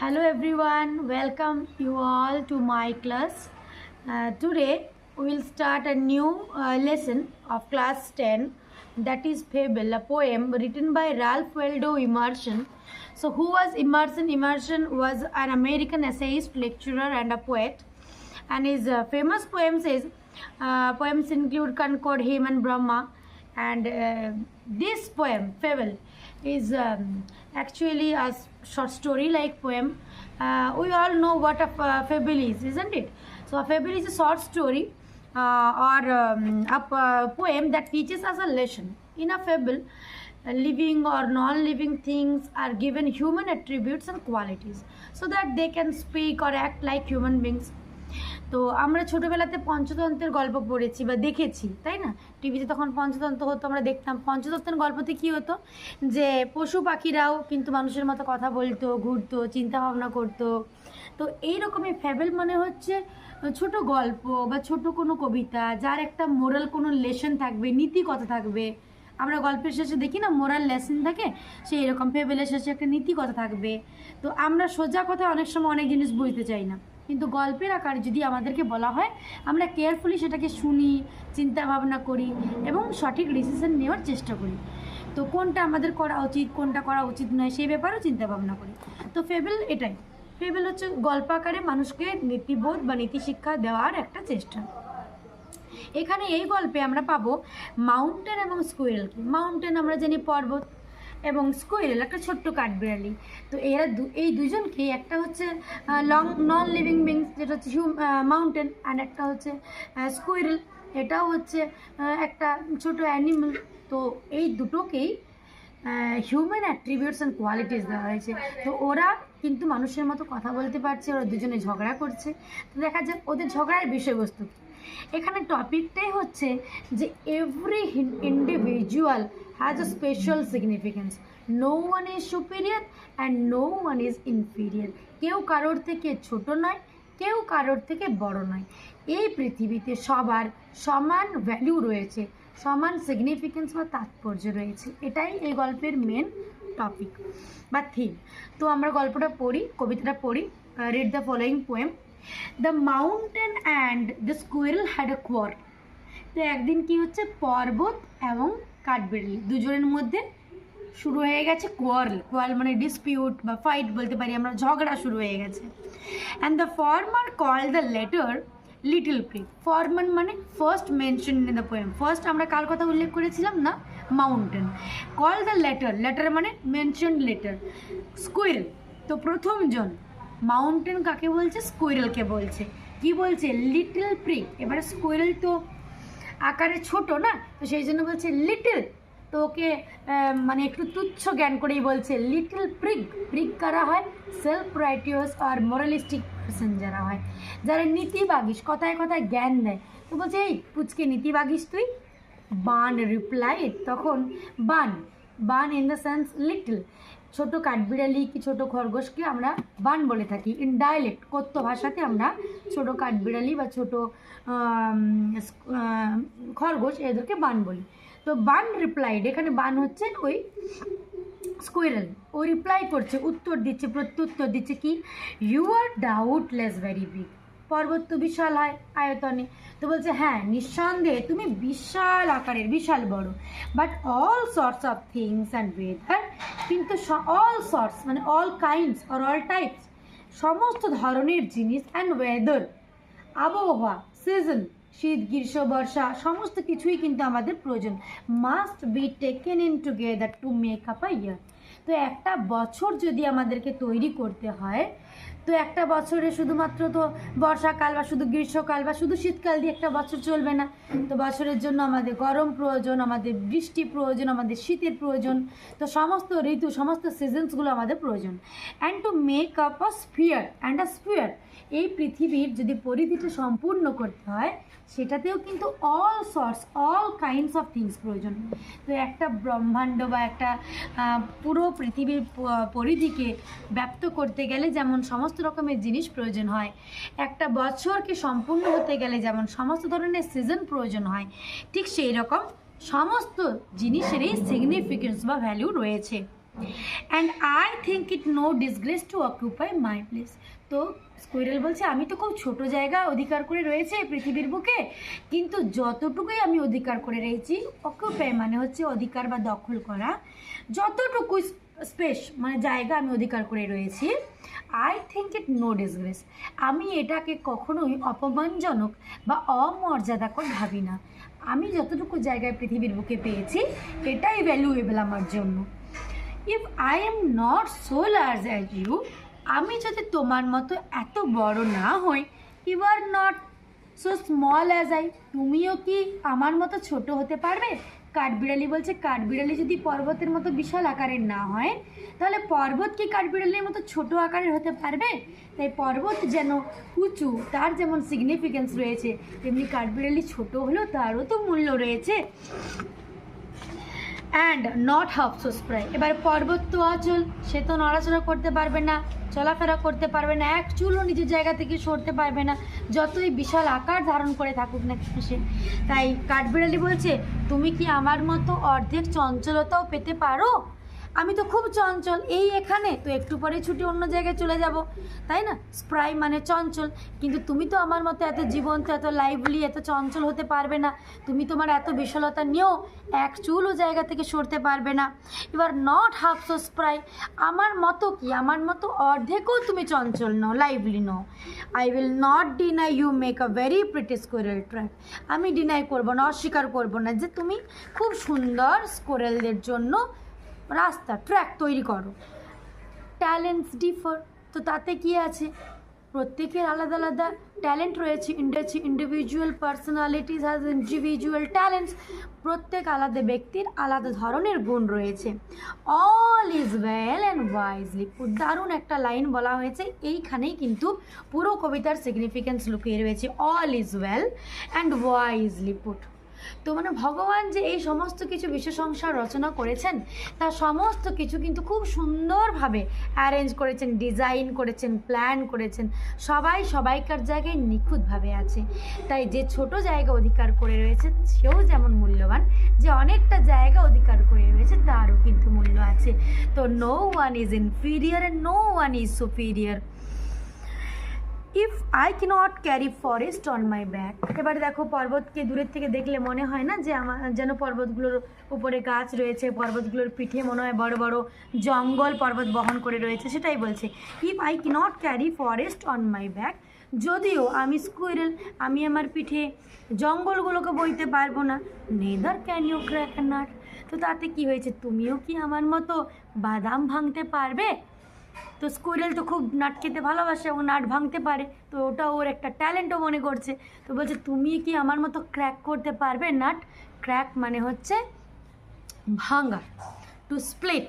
Hello everyone, welcome you all to my class. Uh, today we will start a new uh, lesson of class 10 that is Fable, a poem written by Ralph Waldo Emerson. So who was Emerson? Emerson was an American essayist, lecturer and a poet and his uh, famous poems is uh, poems include Concord, Him and Brahma and uh, this poem Fable is um, actually a short story like poem. Uh, we all know what a fable is isn't it? So a fable is a short story uh, or um, a poem that teaches us a lesson. In a fable uh, living or non-living things are given human attributes and qualities so that they can speak or act like human beings তো আমরা ছোটবেলাতে পঞ্চতন্ত্রের গল্প পড়েছি বা দেখেছি, তাই না? টিভিতে তখন পঞ্চতন্ত্র হতো, আমরা দেখতাম। পঞ্চতন্ত্রের গল্পতে কি হতো? যে পশু পাখিরাও কিন্তু মানুষের মতো কথা বলতো, ঘুরতো চিন্তা ভাবনা করতো। তো এই রকমই ফ্যাবেল মানে হচ্ছে ছোট গল্প বা ছোট কোনো কবিতা যার একটা মোরাল কোনো লেসন থাকবে নীতি কথা থাকবে। আমরা গল্পের শেষে দেখি না মোরাল লেসন থাকে? সেই এরকম ফেবেলের শেষে একটা নীতি কথা থাকবে। তো আমরা সোজা কথা অনেক সময় অনেক জিনিস বুঝতে চাই না। কিন্তু গল্পের আকারে যদি আমাদেরকে বলা হয়, আমরা কেয়ারফুলি সেটাকে শুনি চিন্তা ভাবনা করি এবং সঠিক ডিসিশন নেওয়ার চেষ্টা করি। তো কোনটা আমাদের করা উচিত, কোনটা করা উচিত নয়, সেই ব্যাপারেও চিন্তা ভাবনা করি। তো ফেবেল এটাই। ফেবেল হচ্ছে গল্প আকারে মানুষকে নীতিবোধ বা নীতি শিক্ষা দেওয়ার একটা চেষ্টা। এখানে এই গল্পে আমরা পাবো মাউন্টেন এবং স্কুইরেলকে মাউন্টেন আমরা জানি পর্বত। এবং স্কুইরেল, একটা ছোট্ট কাঠবিড়ালি। তো এরা এই দুজনকে একটা হচ্ছে লং নন লিভিং বিংস যেটা হচ্ছে হিউ মাউন্টেন অ্যান্ড একটা হচ্ছে স্কুইরেল। এটাও হচ্ছে একটা ছোট অ্যানিমেল তো এই দুটোকেই হিউম্যান অ্যাট্রিবিউটস অ্যান্ড কোয়ালিটিস দেওয়া হয়েছে। তো ওরা কিন্তু মানুষের মতো কথা বলতে পারছে, ওরা দুজনে ঝগড়া করছে। তো দেখা যাক, ওদের ঝগড়ার বিষয়বস্তু এখানে টপিকটাই হচ্ছে যে every individual has a special significance no one is superior and no one is inferior কেউ কারোর থেকে ছোট নয়, কেউ কারোর থেকে বড় নয়। এই পৃথিবীতে সবার সমান ভ্যালু রয়েছে, সমান সিগনিফিকেন্স বা তাৎপর্য রয়েছে। এটাই এই গল্পের মেন টপিক বা থিম তো আমরা গল্পটা পড়ি, কবিতাটা পড়ি read the following poem the mountain and the squirrel had a quarrel তো একদিন কি হচ্ছে? পর্বত এবং কাঠবেড়ালি। দুজনের মধ্যে শুরু হয়ে গেছে কোয়ার্ল কোয়ার্ল মানে ডিসপিউট বা ফাইট বলতে পারি আমরা, ঝগড়া শুরু হয়ে গেছে। And the former call the latter little prig former মানে first mention in the poem first আমরা কার কথা উল্লেখ করেছিলাম না? Mountain call the latter latter মানে মেনশন লেটার স্কুইরেল তো প্রথমজন মাউন্টেন কাকে বলছে? স্কুইরেলকে বলছে। কি বলছে? লিটল প্রিক এবারে স্কুইরেল তো আকারে ছোট, না? তো সেই জন্য বলছে লিটল তো ওকে মানে একটু তুচ্ছ জ্ঞান করেই বলছে লিটল প্রিগ প্রিগ কারা হয়? সেলফ রাইটিয়াস আর মোরালিস্টিক পার্সন যারা হয়। যারা নীতিবাগিস, কথায় কথায় জ্ঞান দেয়। তো বলছে, এই পুচকে নীতিবাগিস তুই? বান রিপ্লাই তখন, bun. Bun in the sense little ছোট কাঠবিড়ালি কি ছোট খরগোশকে আমরা বান বলে থাকি? ইন ডায়ালেক্ট কথ্য ভাষাতে আমরা ছোট কাঠবিড়ালি বা ছোট খরগোশ এদেরকে বান বলি। তো বান রিপ্লাইড এখানে বান হচ্ছে ওই স্কুইরেল ও রিপ্লাই করছে, উত্তর দিচ্ছে, প্রত্যুত্তর দিচ্ছে কি? You are doubtless very big পর্বত তো বিশাল হয় আয়তনে। তো বলছে হ্যাঁ নিঃসন্দেহে তুমি বিশাল আকারের, বিশাল বড়। But all sorts of things and weather কিন্তু অল সর্টস মানে all kinds or all types সমস্ত ধরনের জিনিস অ্যান্ড ওয়েদার আবহাওয়া সিজন শীত, গ্রীষ্ম, বর্ষা, সমস্ত কিছুই কিন্তু আমাদের প্রয়োজন। Must be taken in together to make up a year তো একটা বছর যদি আমাদেরকে তৈরি করতে হয় তো একটা বছরে শুধুমাত্র তো বর্ষাকাল বা শুধু গ্রীষ্মকাল বা শুধু শীতকাল দিয়ে একটা বছর চলবে না। তো বছরের জন্য আমাদের গরম প্রয়োজন, আমাদের বৃষ্টি প্রয়োজন, আমাদের শীতের প্রয়োজন, তো সমস্ত ঋতু, সমস্ত সিজনসগুলো আমাদের প্রয়োজন। And to make up a sphere and a sphere এই পৃথিবীর যদি পরিধিটা সম্পূর্ণ করতে হয়, সেটাতেও কিন্তু all sorts all kinds of things প্রয়োজন। তো একটা ব্রহ্মাণ্ড বা একটা পুরো পৃথিবীর পরিধিকে ব্যপ্ত করতে গেলে যেমন সমস্ত রকমের জিনিস প্রয়োজন হয়। একটা বছরকে সম্পূর্ণ হতে গেলে যেমন সমস্ত ধরনের সিজন প্রয়োজন হয়, ঠিক সেই রকম সমস্ত জিনিসেরই সিগনিফিকেন্স বা ভ্যালু রয়েছে। And I think it no disgrace to occupy my place তো স্কুইরেল বলছে, আমি তো খুব ছোট জায়গা, অধিকার করে রয়েছে পৃথিবীর বুকে, কিন্তু যতটুকুই আমি অধিকার করে রয়েছি অকুপাই মানে হচ্ছে অধিকার বা দখল করা। যতটুকু স্পেস মানে জায়গা আমি অধিকার করে রয়েছি I think it no disgrace আমি এটাকে কখনোই অপমানজনক বা অমর্যাদাকর ভাবি না। আমি যতটুকু জায়গায় পৃথিবীর বুকে পেয়েছি, এটাই ভ্যালুয়েবল আমার জন্য। If I am not so large as you আমি যদি তোমার মতো এত বড় না হই you are not so small as I তুমিও কি আমার মতো ছোট হতে পারবে? কাঠবিড়ালি বলছে, কাঠবিড়ালি যদি পর্বতের মতো বিশাল আকারের না হয়, তাহলে পর্বত কি কাঠবিড়ালির মতো ছোট আকারের হতে পারবে? তাই পর্বত যেন উঁচু, তার যেমন সিগনিফিকেন্স রয়েছে, তেমনি কাঠবিড়ালি ছোট হলেও তারও তো মূল্য রয়েছে। অ্যান্ড নট হাফসোস প্রায় এবার পর্বত অচল সে তো নড়াচড়া করতে পারবে না, চলাফেরা করতে পারবে না, এক চুলও নিজের জায়গা থেকে সরতে পারবে না, যতই বিশাল আকার ধারণ করে থাকুক না সে। তাই কাঠবিড়ালি বলছে, তুমি কি আমার মতো অর্ধেক চঞ্চলতাও পেতে পারো? আমি তো খুব চঞ্চল। এই এখানে তো একটু পরে ছুটি অন্য জায়গায় চলে যাব। তাই না? স্প্রাই মানে চঞ্চল। কিন্তু তুমি তো আমার মতো এত জীবন্ত, এত লাইভলি এত চঞ্চল হতে পারবে না। তুমি তোমার এত বিশালতা নিয়েও এক চুলও জায়গা থেকে সরতে পারবে না। এবার নট হাফ সো স্প্রাই আমার মতো কি? আমার মতো অর্ধেকও তুমি চঞ্চল নও lively now. I will not deny you make a very pretty squirrel track আমি ডিনাই করব না, অস্বীকার করব না যে তুমি খুব সুন্দর স্কোরেলদের জন্য রাস্তা ট্র্যাক তৈরি করো। ট্যালেন্টস ডিফার তো তাতে কি আছে? প্রত্যেকের আলাদা আলাদা ট্যালেন্ট রয়েছে ইন্ডাচি individual personalities has individual talents প্রত্যেক আলাদা ব্যক্তির আলাদা ধরনের গুণ রয়েছে। All is well and wisely দারুণ একটা লাইন বলা হয়েছে। এইখানেই কিন্তু পুরো কবিতার সিগনিফিকেন্স লুকিয়ে রয়েছে। All is well and wisely put তো মানে ভগবান যে এই সমস্ত কিছু বিশ্ব সংসার রচনা করেছেন, তা সমস্ত কিছু কিন্তু খুব সুন্দরভাবে অ্যারেঞ্জ করেছেন ডিজাইন করেছেন প্ল্যান করেছেন। সবাই সবাইকার জায়গায় নিখুঁতভাবে আছে। তাই যে ছোট জায়গা অধিকার করে রয়েছে সেও যেমন মূল্যবান, যে অনেকটা জায়গা অধিকার করে রয়েছে, তারও কিন্তু মূল্য আছে। তো no one is inferior and no one is superior if I not carry forest on my back এবার দেখো পর্বতকে দূরের থেকে দেখলে মনে হয় না যে আমার, যেন পর্বতগুলোর উপরে গাছ রয়েছে, পর্বতগুলোর পিঠে মনে হয় বড় বড় জঙ্গল পর্বত বহন করে রয়েছে, সেটাই বলছে। If I not carry forest on my back যদিও আমি স্কুইরেল আমি আমার পিঠে জঙ্গলগুলোকে বইতে পারব না neither can you crack nut তো তাতে কি হয়েছে? তুমিও কি আমার মতো বাদাম ভাঙতে পারবে? তো স্কুইরেল তো খুব নাট খেতে ভালোবাসে, ও নাট ভাঙতে পারে, তো ওটা ওর একটা ট্যালেন্টও মনে করছে। তো বলছে, তুমি কি আমার মতো ক্র্যাক করতে পারবে? নাট ক্র্যাক মানে হচ্ছে ভাঙা টু স্প্লিট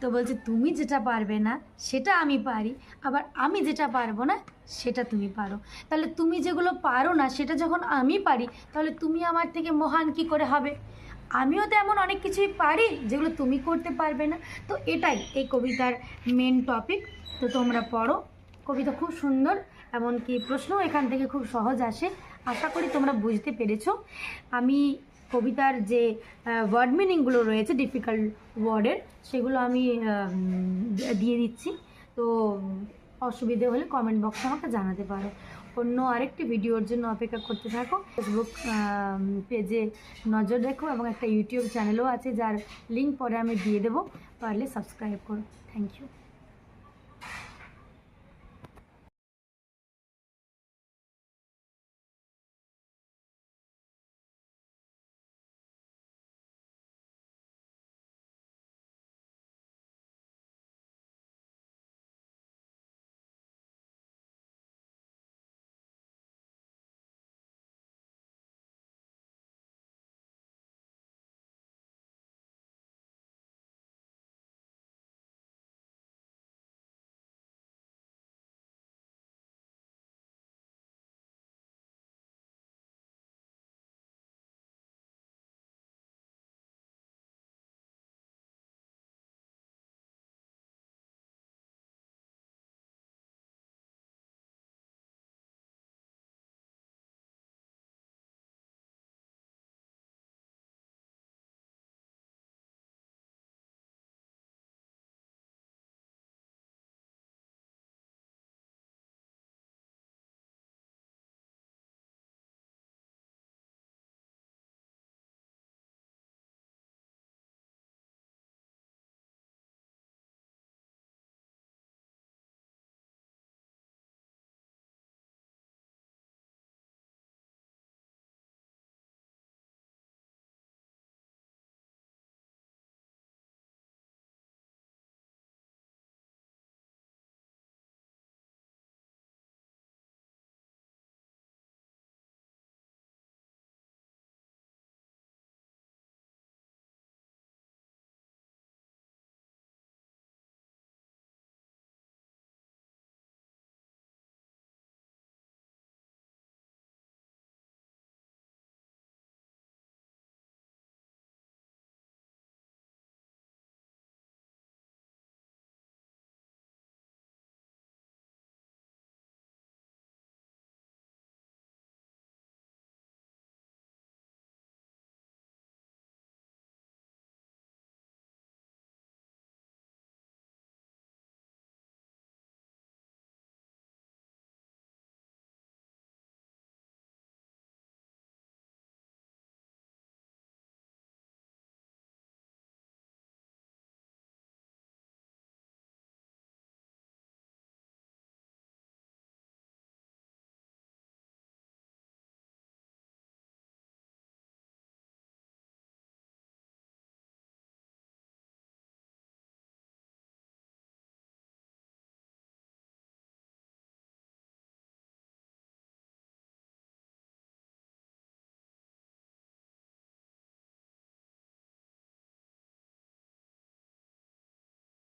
তো বলছে, তুমি যেটা পারবে না, সেটা আমি পারি, আবার আমি যেটা পারব না, সেটা তুমি পারো। তাহলে তুমি যেগুলো পারো না, সেটা যখন আমি পারি, তাহলে তুমি আমার থেকে মহান কি করে হবে? আমিও তো এমন অনেক কিছুই পারি যেগুলো তুমি করতে পারবে না। তো এটাই এই কবিতার মেন টপিক তো তোমরা পড়ো। কবিতা খুব সুন্দর, এমনকি প্রশ্নও এখান থেকে খুব সহজ আসে। আশা করি তোমরা বুঝতে পেরেছ। আমি কবিতার যে ওয়ার্ড মিনিংগুলো রয়েছে ডিফিকাল্ট ওয়ার্ডের সেগুলো আমি দিয়ে দিচ্ছি। তো অসুবিধে হলে কমেন্ট বক্সে আমাকে জানাতে পারো। অন্য আরেকটি ভিডিওর জন্য অপেক্ষা করতে থাকো। ফেসবুক পেজে নজর রেখো এবং একটা ইউটিউব চ্যানেলও আছে, যার লিঙ্ক পরে আমি দিয়ে দেবো। পারলে সাবস্ক্রাইব করো। Thank you